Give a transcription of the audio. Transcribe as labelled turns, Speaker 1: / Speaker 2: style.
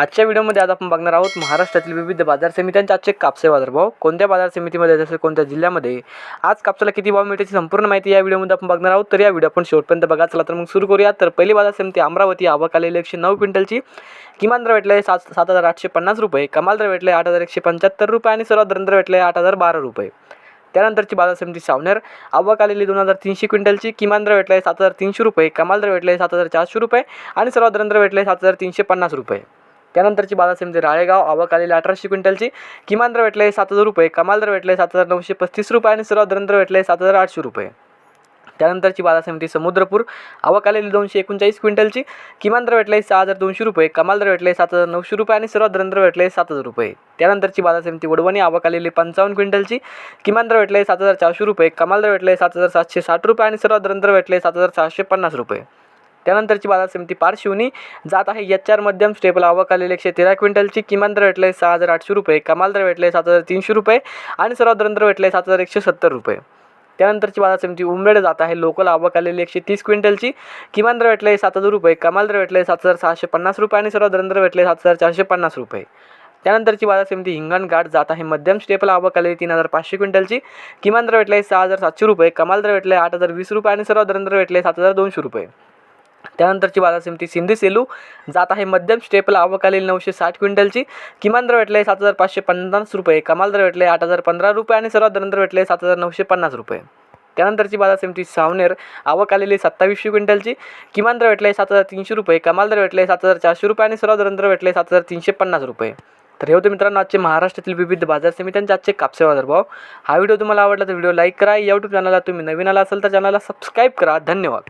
Speaker 1: आजच्या व्हिडिओमध्ये आज आपण बघणार आहोत महाराष्ट्रातील विविध बाजार समित्यांचे आजचे कापसे बाजारभाव. कोणत्या बाजार समितीमध्ये तसेच कोणत्या जिल्ह्यामध्ये? आज कापसाला किती भाव मिळते संपूर्ण माहिती या व्हिडिओमध्ये आपण बघणार आहोत. तर या व्हिडिओ आपण शेवटपर्यंत बघा. चला तर मग सुरू करूया. तर पहिली बाजार समिती अमरावती आवक आलेली एकशे नऊ क्विंटलची. किमान दर भेटले सात सात हजार आठशे पन्नास रुपये. कमाल दर भेटले आठ हजार एकशे पंच्याहत्तर रुपये आणि सर्वात दर भेटले आठ हजार बारा रुपये. त्यानंतरची बाजार समिती सावनेर. आवक आलेली दोन हजार तीनशे क्विंटलची. किमान दर भेटले सात हजार तीनशे रुपये. कमाल दर भेटले सात हजार चारशे रुपये आणि सर्वात दर भेटले सात हजार तीनशे पन्नास रुपये. त्यानंतरची बाजार म्हणजे राळेगाव आवक आलेली अठराशे क्विंटलची. किमान दर भेटले सात हजार रुपये कमाल दर भेटले सात हजार नऊशे पस्तीस रुपये आणि सर्वात दर भेटले सात हजार आठशे रुपये. त्यानंतरची बाजार समिती समुद्रपूर आवक आलेली दोनशे एकोणचाळीस क्विंटलची. किमान दर भेटले सहा हजार दोनशे रुपये कमाल दर भेटले सात हजार नऊशे रुपये आणि सर्वात दर भेटले सात हजार रुपये. त्यानंतरची बाजार समिती वडवणी आवक आलेली पंचावन्न क्विंटलची. किमान दर भेटले सात हजार चारशे रुपये कमाल दर भेटले सात हजार सातशे साठ रुपये आणि सर्वात दर भेटले सात हजार सहाशे पन्नास रुपये. त्यानंतरची बाजार समिती पारशिवनी जात आहे. एच आर मध्यम स्टेपल आवक आलेली एकशे तेरा क्विंटलची किमान दर भेटले सहा हजार आठशे रुपये. कमाल दर भेटले सात हजार तीनशे रुपये आणि सर्वात दर भेटले सात हजार एकशे सत्तर रुपये. त्यानंतरची बाजार समिती उमरेड जात आहे. लोकल आवक आलेली एकशे तीस क्विंटलची किमान दर भेटले सात हजार रुपये. कमाल दर भेटले सात हजार सहाशे पन्नास रुपये आणि सर्व दर भेटले सात हजार चारशे पन्नास रुपये. त्यानंतरची बाजार समिती हिंगणघाट जात आहे. मध्यम स्टेपल आवक आलेली तीन हजार पाचशे क्विंटलची किमान दर भेटले सहा हजार सातशे रुपये. कमाल दर भेटले आठ हजार वीस रुपये आणि सर्व दर भेटले सात हजार दोनशे रुपये. त्यानंतरची बाजार समिती सिंधी सेलू. जात आहे मध्यम स्टेपला. आवक नऊशे साठ क्विंटलची. किमान दर भेटले सात हजार पाचशे पन्नास रुपये. कमाल दर भेटले आठ हजार पंधरा रुपये आणि सर्वात दर भेटले सात हजार नऊशे पन्नास रुपये. त्यानंतरची बाजार समिती सावनेर. आवक आलेली सत्तावीसशे क्विंटलची. किमान दर भेटले सात हजार तीनशे रुपये. कमाल दर भेटले सात हजार चारशे रुपये आणि सर्वात दर भेटले सात हजार तीनशे पन्नास रुपये. तर हे होते मित्रांनो आजचे महाराष्ट्रातील विविध बाजार समित्यांचे आजचे कापसे बाजार भाव हा व्हिडिओ तुम्हाला आवडला तर व्हिडिओ लाईक करा. यूट्यूब चॅनलला तुम्ही नवीन आला असेल तर चॅनलला सबस्क्राईब करा. धन्यवाद.